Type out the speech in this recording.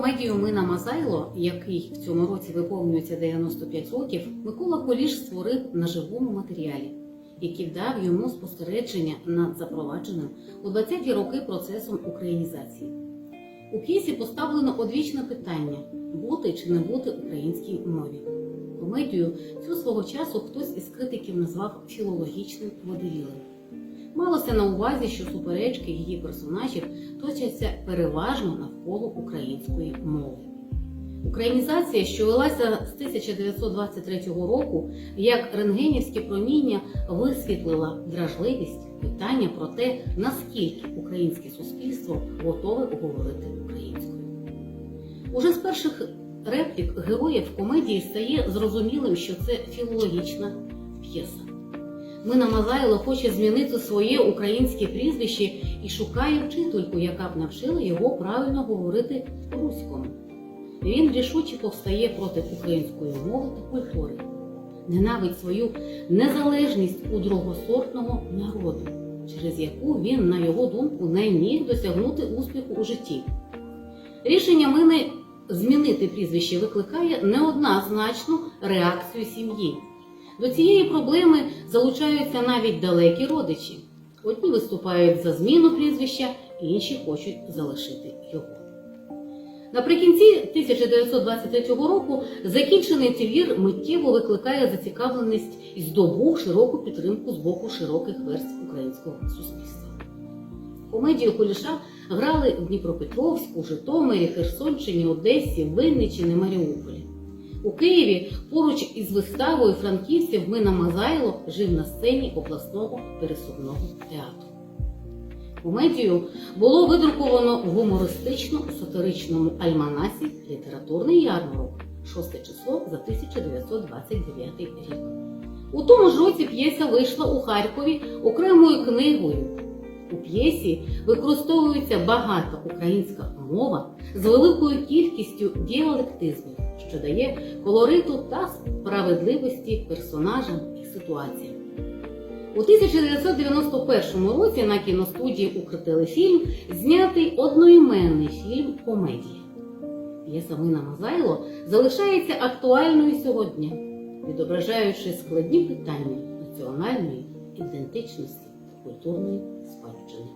комедію Мина Мазайло, який в цьому році виповнюється 95 років, Микола Поліш створив на живому матеріалі, який дав йому спостереження над запровадженим у 20-ті роки процесом українізації. У п'єсі поставлено одвічне питання бути чи не бути українській мові. Комедію цю свого часу хтось із критиків назвав філологічним водевілем. Малося на увазі, що суперечки її персонажів точаться переважно навколо української мови. Українізація, що велася з 1923 року, як рентгенівське проміння висвітлила дражливість питання про те, наскільки українське суспільство готове говорити українською. Уже з перших реплік героїв комедії стає зрозумілим, що це філологічна п'єса. Мина Мазайло хоче змінити своє українське прізвище і шукає вчительку, яка б навчила його правильно говорити руському. Він рішуче повстає проти української мови та культури, ненавидить свою незалежність у другосортного народу, через яку він, на його думку, не міг досягнути успіху у житті. Рішення Мини змінити прізвище викликає неоднозначну реакцію сім'ї. До цієї проблеми залучаються навіть далекі родичі. Одні виступають за зміну прізвища, інші хочуть залишити його. Наприкінці 1923 року закінчений твір миттєво викликає зацікавленість і здобув широку підтримку з боку широких верств українського суспільства. Комедію Куліша грали в Дніпропетровську, Житомирі, Херсонщині, Одесі, Винниччині, Маріуполі. У Києві поруч із виставою франківців Мина Мазайло жив на сцені обласного пересувного театру. Комедію було видруковано в гумористично-сатиричному альманасі Літературний ярмарок 6 число за 1929 рік. У тому ж році п'єса вийшла у Харкові окремою книгою. У п'єсі використовується багата українська мова з великою кількістю діалектизмів, що дає колориту та справедливості персонажам і ситуаціям. У 1991 році на кіностудії «Укртелефільм» знятий одноіменний фільм Комедія. П'єса Мина Мазайло залишається актуальною сьогодні, відображаючи складні питання національної ідентичності та культурної спадщини.